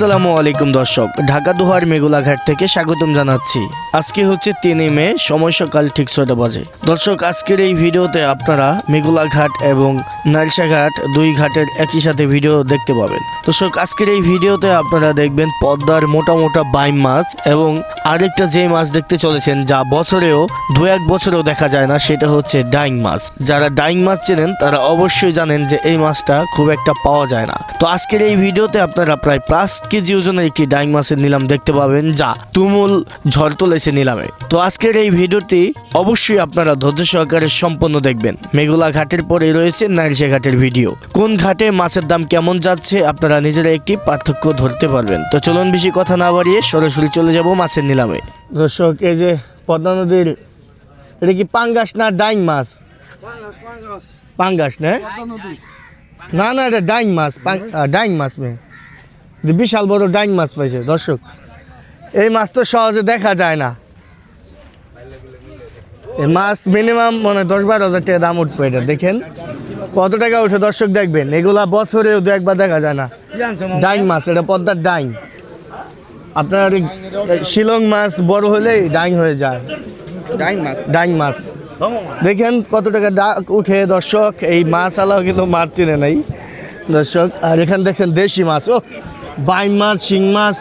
আসসালামু আলাইকুম দর্শক, ঢাকা দোহার মেগুলাঘাট থেকে স্বাগতম জানাচ্ছি। আজকে হচ্ছে তিনই মে, সময় সকাল ঠিক ছয়টা বাজে। দর্শক, আজকের এই ভিডিওতে আপনারা মেগুলাঘাট এবং নারিশাঘাট দুই ঘাটের একই সাথে ভিডিও দেখতে পাবেন। দর্শক, আজকের এই ভিডিওতে আপনারা দেখবেন পদ্মার মোটা মোটা বাইম মাছ এবং আরেকটা যে মাছ দেখতে চলেছেন, যা বছরেও, দু এক বছরেও দেখা যায় না, সেটা হচ্ছে ডাইং মাছ। যারা ডাইং মাছ চেনেন, তারা অবশ্যই জানেন যে এই মাছটা খুব একটা পাওয়া যায় না। তো আজকের এই ভিডিওতে আপনারা প্রায় পাঁচ কেজি ওজনের একটি ডাইং মাছের নিলাম দেখতে পাবেন যা তুমুল ঝড় তুলেছে নিলামে। তো আজকের এই ভিডিওটি অবশ্যই আপনারা ধৈর্য সহকারে সম্পন্ন দেখবেন। মেঘুলা ঘাটের পরে রয়েছে নারিশা ঘাটের ভিডিও। কোন ঘাটে মাছের দাম কেমন যাচ্ছে আপনারা নিজেরা একটি পার্থক্য ধরতে পারবেন। তো চলুন বেশি কথা না বাড়িয়ে সরাসরি চলে যাব মাছের নিলামে। দর্শক এই যে পদ্মা নদীর এটা কি পাঙ্গাস না ডাইং মাছ? পাঙ্গাস না? না না এটা ডাইং মাছ ডাইং মাছ মে। যে বিশাল বড় ডাইং মাছ পাইছে দর্শক। এই মাছ তো সহজে দেখা যায় না। এই মাছ মিনিমাম মানে দশ বারো হাজার টাকা দাম উঠবে এটা দেখেন। কত টাকা উঠে দর্শক দেখবেন এগুলা বছরেও দু একবার দেখা যায় না। ডাইং মাছ এটা পদ্মার ডাইং। আপনার শিলং মাছ বড় হলেই ডাইং হয়ে যায়। ডাইং মাছ? ডাইং মাছ। দেখেন কত টাকা ডাক উঠে দর্শক এই মাছ আলাও কিন্তু মাছ চিনে নাই। দর্শক আর এখানে দেখছেন দেশি মাছ ও বাইম মাছ, শিং মাছ,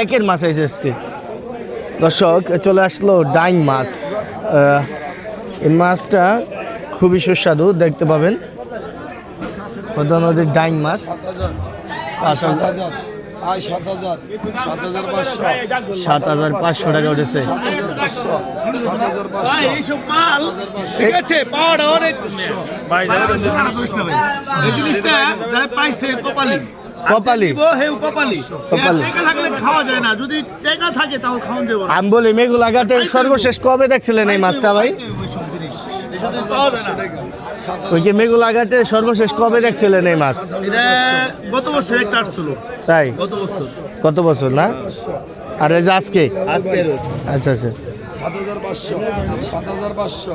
একের মাছ আছে আজকে। দর্শক, চলে আসলো ডাইং মাছ। এই মাছটা খুবই সুস্বাদু, দেখতে পাবেন। পদ্মা নদীর ডাইং মাছ। সাত হাজার পাঁচশো টাকা উঠেছে। পাইছে কপালি। কপালি দিব হেউ কপালি। কপালি। টেকা থাকলে খাওয়া যায় না। যদি টেকা থাকে তাও খাওয়া যাবে আমি বলি মেঘুলাঘাটের সর্বশেষ কবে দেখছিলেন এই মাছটা ভাই? ওই যে মেঘুলাঘাটে সর্বশেষ কবে দেখছিলেন এই মাছ? গত বছর একটা আসছিল। তাই? গত বছর। কত বছর না? আর এই যে আজকে? আচ্ছা আচ্ছা। সাত হাজার পাঁচশো।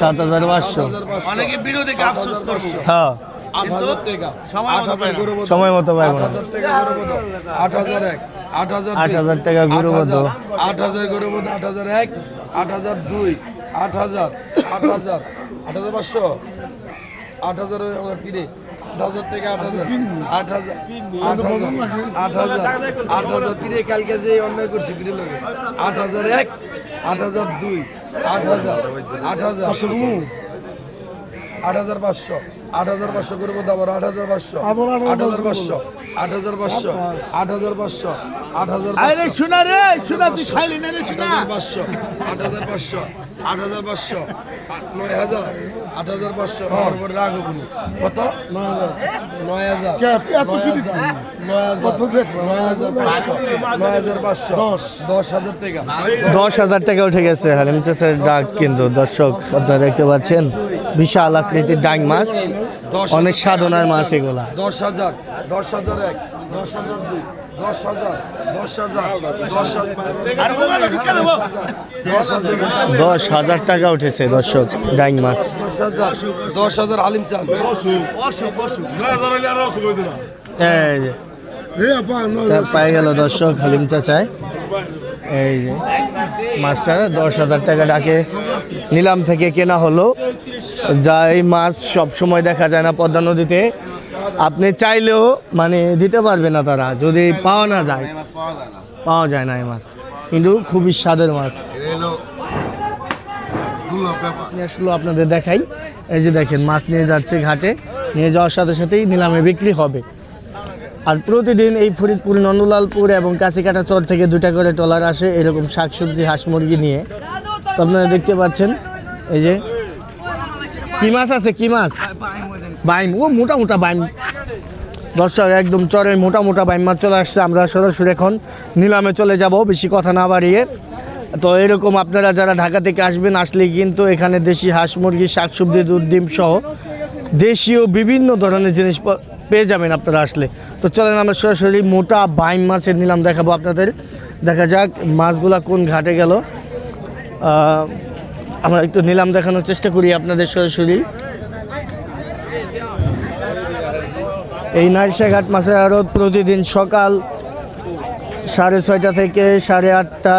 সাত হাজার পাঁচশো। হ্যাঁ। সময় মতো মতো পাইব আট হাজার এক আট হাজার আট হাজার টাকা গরু। হাজার, আট হাজার গরু বোধ আট হাজার এক আট হাজার দুই আট হাজার আট হাজার আট হাজার পাঁচশো আট হাজার পিড়ে আট হাজার টাকা আট হাজার আট হাজার আট হাজার আট হাজার পিড়ে কালকে যে অন্যায় করছি পিড়ে লোকে আট হাজার এক আট হাজার দুই আট হাজার আট হাজার আট হাজার পাঁচশো আট হাজার পাঁচশো করব আবার আট হাজার পাঁচশো আট হাজার পাঁচশো আট হাজার পাঁচশো আট হাজার পাঁচশো আট হাজার আরে শোনা রে শোনা তুই খাইলি না রে শোনা পাঁচশো আট হাজার পাঁচশো আট হাজার পাঁচশো আট- নয় হাজার আট হাজার পাঁচশো তারপরে রাখো কত নয় হাজার নয় হাজার নয় হাজার পাঁচশো নয় হাজার পাঁচশো দশ হাজার টাকা দশ হাজার টাকা উঠে গেছে হালিম চাষের ডাক কিন্তু দর্শক আপনারা দেখতে পাচ্ছেন বিশাল আকৃতির ডাং মাছ। দশ অনেক সাধনার। মাছ এগুলা। দশ হাজার দশ হাজার এক দশ হাজার দুই দশ হাজার দশ হাজার দশ হাজার দশ হাজার টাকা উঠেছে দর্শক ডাইং মাছ। দশ হাজার আলিম চাল অসুখ অসুখ এই যে। চা পাই গেল দর্শক হালিম চাচায় এই যে, মাছটা দশ হাজার টাকা ডাকে। নিলাম থেকে কেনা হলো। যা এই মাছ সব সময় দেখা যায় না পদ্মা নদীতে। আপনি চাইলেও মানে দিতে পারবে না তারা, যদি পাওয়া না যায়। পাওয়া যায় না এই মাছ। কিন্তু খুবই স্বাদের মাছ। আসলো আপনাদের দেখাই। এই যে দেখেন, মাছ নিয়ে যাচ্ছে ঘাটে। নিয়ে যাওয়ার সাথে সাথেই নিলামে বিক্রি হবে। আর প্রতিদিন এই ফরিদপুর, নন্দলালপুর এবং কাছিকাটা চর থেকে দুটা করে ট্রলার আসে এরকম শাকসবজি, হাঁস মুরগি নিয়ে। তো আপনারা দেখতে পাচ্ছেন, এই যে কি মাছ আছে? কি মাছ? বাইম। ও, মোটা মোটা বাইম। দর্শক, একদম চরের মোটা মোটা বাইম মাছ চলে আসছে। আমরা সরাসরি এখন নিলামে চলে যাব, বেশি কথা না বাড়িয়ে। তো এরকম আপনারা যারা ঢাকা থেকে আসবেন, আসলে কিন্তু এখানে দেশি হাঁস মুরগি, শাকসবজি, দুধ, ডিম সহ দেশীয় বিভিন্ন ধরনের জিনিস পেয়ে যাবেন আপনারা আসলে। তো চলেন আমরা সরাসরি মোটা বাইম মাছের নিলাম দেখাবো আপনাদের। দেখা যাক মাছগুলা কোন ঘাটে গেল। আমরা একটু নিলাম দেখানোর চেষ্টা করি আপনাদের সরাসরি। এই নারিশাঘাট মাছের আড়ত প্রতিদিন সকাল সাড়ে ছয়টা থেকে সাড়ে আটটা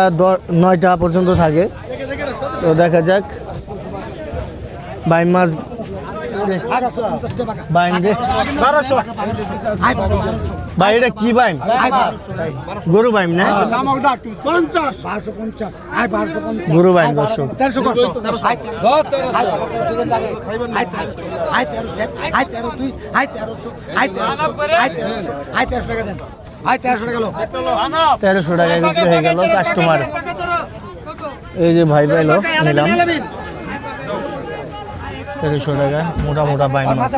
নয়টা পর্যন্ত থাকে। তো দেখা যাক। বাইম মাছ বাইম দে ভাই এটা কি বাইম গরু বাইম না গরু বাইম দর্শক তেরোশো বিক্রি হয়ে গেল কাস্টমার এই যে ভাই পাইলো নিলাম তেরোশো টাকা মোটা মোটা মাছ।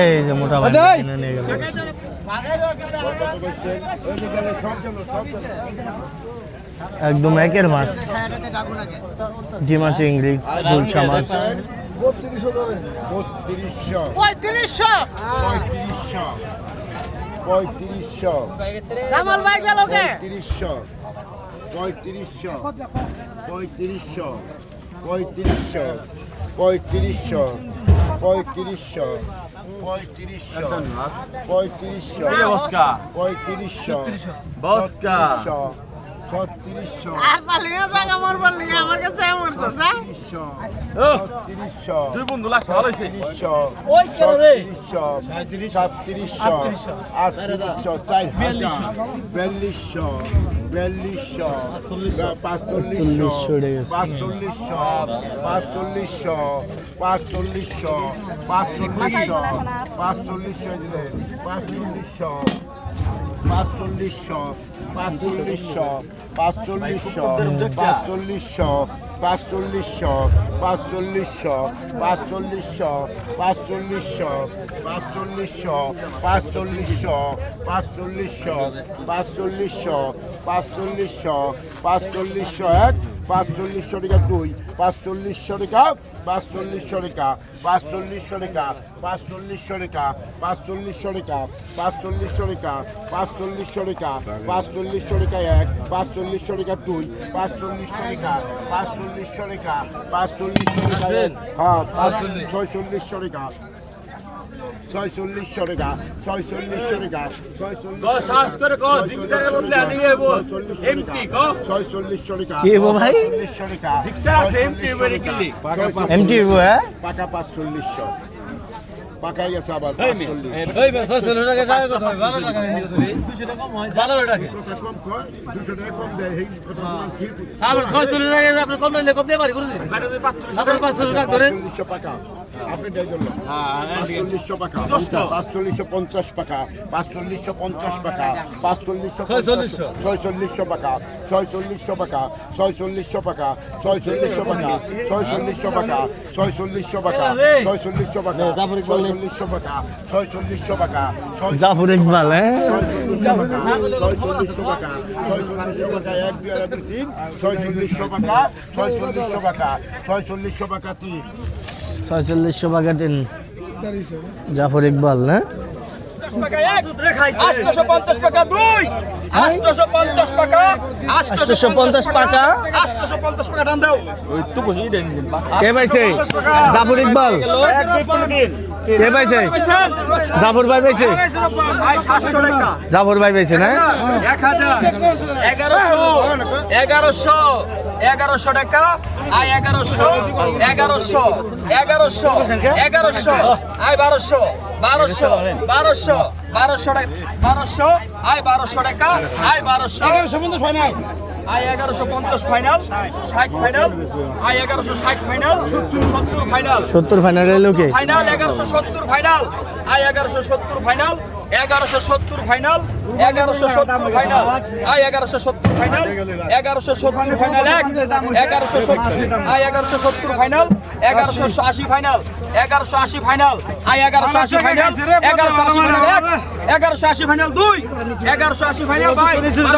এই যে মোটা নিয়ে গেল। একদম একের মাছ। ডিমা চিংড়ি গুলশা মাছ। বত্রিশশো পঁয়ত্রিশশো পঁয়ত্রিশশো। পঁয়ত্রিশশো। জামাল ভাই গেল পঁয়ত্রিশশো। পঁয়ত্রিশশো। পঁয়ত্রিশশো। পঁয়ত্রিশশো। পঁয়ত্রিশশো। পঁয়ত্রিশশো। পঁয়ত্রিশশো। পঁয়ত্রিশশো। পঁয়ত্রিশশো। পঁয়ত্রিশশো দুই বন্ধু লাখ ভালো হয়েছে। সাঁত্রিশশো। আটত্রিশশো। বিয়াল্লিশশো। বিয়াল্লিশশো। বিয়াল্লিশশো। পাঁচচল্লিশশো। পাঁচচল্লিশশো। পাঁচচল্লিশশো পাঁচচল্লিশশো। পাঁচচল্লিশশো। পাঁচচল্লিশশো। পাঁচচল্লিশশো। পাঁচচল্লিশশো পাঁচচল্লিশশো পাঁচচল্লিশশো পাঁচচল্লিশশো পাঁচচল্লিশশো পাঁচচল্লিশশো পাঁচচল্লিশশো পাঁচচল্লিশশো পাঁচচল্লিশশো পাঁচচল্লিশশো পাঁচচল্লিশশো পাঁচচল্লিশশো পাঁচচল্লিশশো পাঁচচল্লিশশো এক পাঁচচল্লিশশো টাকা দুই পাঁচচল্লিশশো টাকা পাঁচচল্লিশশো টাকা পাঁচচল্লিশশো টাকা পাঁচচল্লিশশো টাকা পাঁচচল্লিশশো টাকা পাঁচচল্লিশশো টাকা পাঁচচল্লিশশো টাকা পাঁচচল্লিশশো টাকা এক পাঁচচল্লিশশো টাকা দুই পাঁচচল্লিশশো টাকা পাঁচচল্লিশশো টাকা পাঁচচল্লিশশো টাকা হ্যাঁ পাঁচচল্লিশ। ছয়চল্লিশশো টাকা ছয়চল্লিশশো টাকা ছয়চল্লিশশো টাকা ছয়চল্লিশশো টাকা চল্লিশশো টাকা পাকা পাঁচচল্লিশশো পাকাই গেছে আবার টাকা কম দিয়ে পারি করে দিন। পাঁচচল্লিশ টাকা পাঁচচল্লিশশো পাকা পাঁচচল্লিশশো পঞ্চাশ পাকা পাঁচচল্লিশশো পঞ্চাশ পাকা পাঁচচল্লিশশো ছয়চল্লিশশো পাকা ছয়চল্লিশশো পাকা ছয়চল্লিশশো পাকা ছয়চল্লিশশো পাকা ছয়চল্লিশশো পাকা ছয়চল্লিশশো পাকা ছয়চল্লিশশো পাকা ছয়চল্লিশশো পাকা ছয়চল্লিশশো পাকা জাফর ইকবাল হ্যাঁ ছয়চল্লিশশো টাকা ছয়চল্লিশশো টাকা এক দুই আর দুই তিন ছয়চল্লিশশো টাকা ছয়চল্লিশশো টাকা ছয়চল্লিশশো টাকা তিন ছয়চল্লিশশো টাকা দিন। জাফর ইকবাল না? 850 টাকা 850 টাকা 850 টাকা দাম দাও। একটু জাফর ইকবাল। কে ভাইছে জাফর ভাই ভাইছে ভাই 700 টাকা জাফর ভাই ভাইছে না? 1000 1100 টাকা আই 1100 1100 1100 1100 আই 1200 1200 1200 বারোশো টাকা বারোশো আয় বারোশো টাকা আয় বারোশো। এগারোশো পঞ্চাশ ফাইনাল আয় এগারোশো পঞ্চাশ ফাইনাল ষাট ফাইনাল আয় এগারোশো ষাট ফাইনাল সত্তর ফাইনাল সত্তর ফাইনালের লোকে ফাইনাল এগারোশো সত্তর ফাইনাল আই এগারোশো সত্তর ফাইনাল এগারোশো সত্তর ফাইনাল এগারোশো সত্তর ফাইনাল আই এগারোশো সত্তর ফাইনাল এগারোশো সত্তর ফাইনাল এক এগারোশো সত্তর। আই এগারোশো সত্তর ফাইনাল এগারোশো আশি ফাইনাল এগারোশো আশি ফাইনাল আই এগারোশো আশি ফাইনাল এগারোশো আশি ফাইনাল এক এগারোশো আশি ফাইনাল দুই এগারোশো আশি ফাইনাল ভাই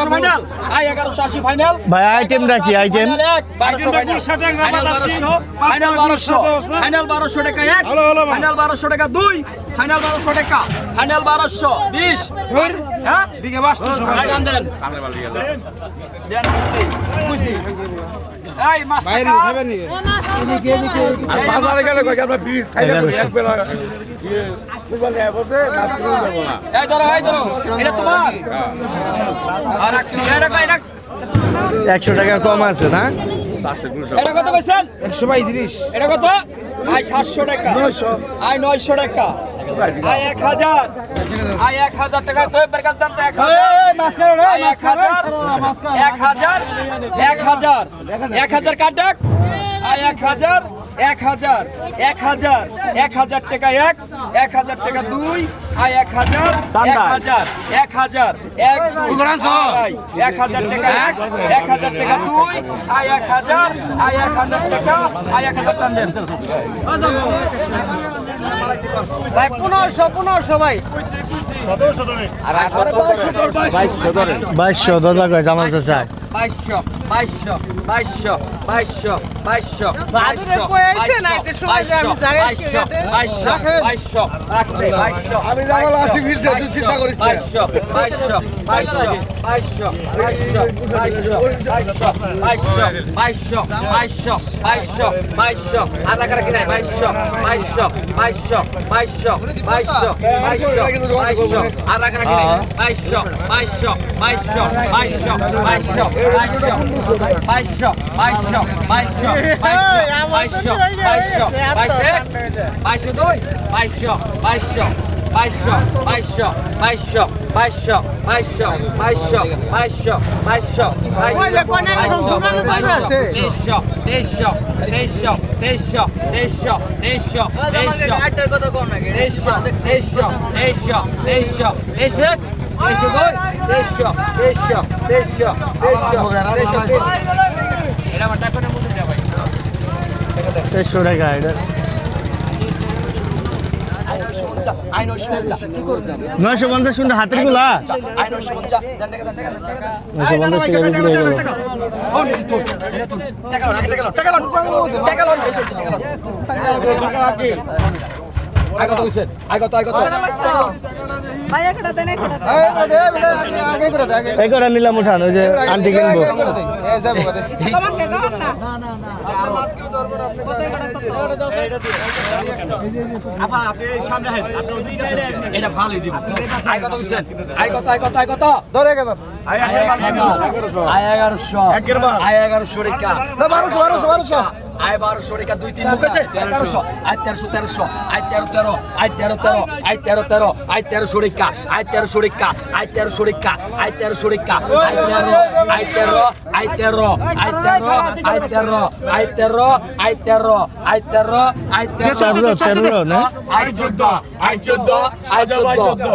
ফাইনাল আই এগারোশো আশি ফাইনাল ভাই আইটেমটা কি আইটেম ফাইনাল বারোশো ফাইনাল বারোশো টাকা এক ফাইনাল বারোশো টাকা দুই ফাইনাল বারোশো টাকা। ফাইনাল বারোশো। বিশ। হ্যাঁ? বিঘে দেন। দেন। এই মাছ খাবেন নি। বাজারে গেলে কই আমরা বিষ খাইলে এক বেলা ইয়ে এই ধরো এই ধরো। এটা তোমার? আর রাখছি এটা কই এটা? একশো টাকা কম আছে না? এটা কত কইছেন? 132 এটা কত? আই 700 টাকা। 900 আই 900 টাকা। আয় এক হাজার আয় এক হাজার টাকা তো এবার এক হাজার এক এক হাজার এক হাজার এক হাজার কার ডাক আয় এক হাজার এক হাজার এক হাজার এক হাজার টাকা এক এক হাজার টাকা দুই আয় এক হাজার এক হাজার এক হাজার এক এক হাজার টাকা এক এক হাজার টাকা দুই আয় এক হাজার আয় এক হাজার টাকা আয় এক হাজার টান ভাই পনেরোশো পনেরোশো ভাই। বাইশশো দরবার কয় জামাল চাচা বাইশশো বাইশশো বাইশশো বাইশশো বাইশশো যাই বাইশশো বাইশশো বাইশশো রাখবে বাইশশো আমি যাব আসি ফিল্ডে তুই চিন্তা করিস না বাইশশো বাইশশো বাইশশো বাইশশো বাইশশো বাইশশো বাইশশো বাইশশো বাইশশো বাইশশো আর টাকা রাখি নাই বাইশশো বাইশশো বাইশশো বাইশশো বাইশশো বাইশশো বাইশশো আর টাকা রাখি নাই বাইশশো বাইশশো বাইশশো বাইশশো বাইশশো বাইশশো বাইশশো বাইশশো বাইশশো বাইশশো বাইশশো বাইশশো বাইশশো দুই বাইশশো বাইশশো বাইশশো বাইশশো বাইশশো বাইশশো বাইশশো বাইশশো বাইশশো বাইশশো বসে আছে। তেইশশো তেইশশো তেইশশো তেইশশো তেইশশো তেইশশো তেইশশো তেইশশো তেইশশো তেইশশো তেইশশো তেইশশো দেড়শো গোল দেড়শো দেড়শো দেড়শো দেড়শো দেড়শো দেড়শো টাকা এটা নয়শো পঞ্চাশ শুনলে হাতেরগুলা? নয়শো পঞ্চাশ। টাকা বিক্রি হয়ে গেল আগত আগত আগত এই ধরে গেল আই এগারোশো। আই এগারোশো। রেখা বারোশো বারোশো বারোশো। আয় বারোশো রেখা দুই তিন মুখ আছে? তেরোশো। আয় তেরোশো তেরোশো। আয় তেরো তেরো। আয় তেরো তেরো। আয় তেরো তেরো। আয় তেরোশো রেখা আয় তেরোশো রেখা আয় তেরোশো রেখা আয় তেরোশো রেখা আয় তেরো আয় তেরো। আয় তেরো আয় তেরো। আয় তেরো আয় তেরো। আয় তেরো আয় তেরো। আয় তেরো তেরো, তেরো না? আয় চোদ্দ আয় চোদ্দ আয় চোদ্দ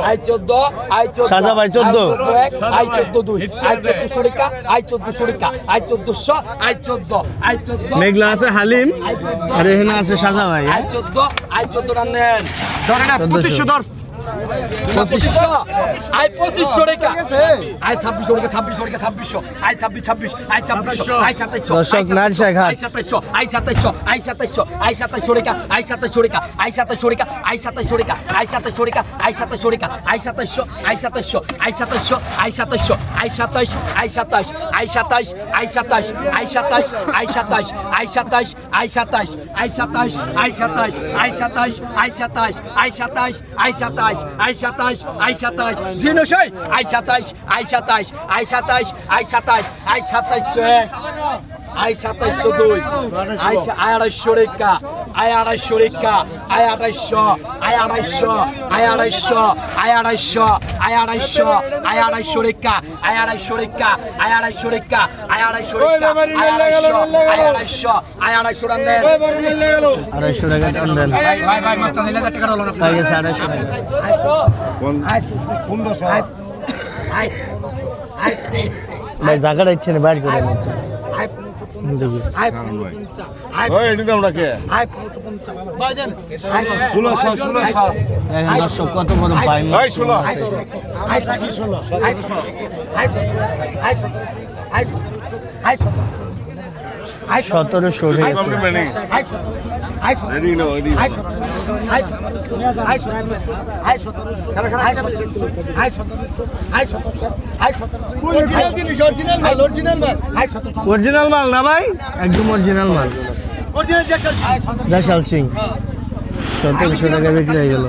আয় চোদ্দ। আয় চোদ্দ। সাজা ভাই চোদ্দ। আয় চোদ্দ। দুই আয় চোদ্দশো রেখা আয় চোদ্দশো রেখা আয় চোদ্দশো আয় চোদ্দ আই চোদ্দ মেঘলা আছে হালিম। আর এখানে আছে সাজা ভাই। আয় চোদ্দ আই চোদ্দ রান দেন না পঁচিশশো পঁচিশশো? রেখা আয় ছাব্বিশশো রেখা ছাব্বিশশো রেখা ছাব্বিশশো। আয় ছাব্বিশ ছাব্বিশ আয় ছাব্বিশশো আয় সাতাইশশো দর্শক, নারসাই ঘাট। আয় সাতাইশশো আয় সাতাইশশো আয় সাতাইশশো আয় সাতাইশশো রেখা আয় সাতাইশশো রেখা আয় সাতাইশশো রেখা আয় সাতাইশশো রেখা আয় সাতাইশশো রেখা আয় সাতাইশশো রেখা আয় সাতাইশশো আয় সাতাইশশো আয় সাতাইশশো আয় সাতাইশশো আয় সাতাইশ আয় সাতাইশ আয় সাতাইশ আয় সাতাইশ আয় সাতাইশ আয় সাতাইশ আয় সাতাইশ আয় সাতাইশ আয় সাতাইশ আয় সাতাইশ আয় সাতাইশ আয় সাতাইশ আয় সাতাইশ আয় সাতাইশ আয় সাতাইশ আয় সাতাইশ জিনসই আয় সাতাইশ আয় সাতাইশ আয় সাতাইশ আয় সাতাইশ আয় সাতাইশশো এক আয় সাতাইশশো দুই আয় সা- আয় আড়াইশো রেখা আয় আড়াইশো রেখা আয় আড়াইশো আয় আড়াইশো আয় আড়াইশো আয় আড়াইশো আয় আড়াইশো আয় আড়াইশো রেখা আয় আড়াইশো রেখা আয় আড়াইশো রেখা আয় আড়াইশো রেখা আয় আড়াইশো আয় আড়াইশো রান দেন। আড়াইশো টাকা টান দেন। ভাই ভাই ভাই মাস্টার নিলে টাকা হলো না গেছে আড়াইশো টাকা। ভাই জায়গাটা ইচ্ছে নেই বাইর করে নিন দেখি ষোলোশো ষোলোশো দেখেন দর্শক কত বড় ভাই ষোলো। সতেরোশো অরিজিনাল মাল না ভাই একদম অরিজিনাল মাল দেশাল সিং সতেরোশো টাকা বিক্রি হয়ে গেল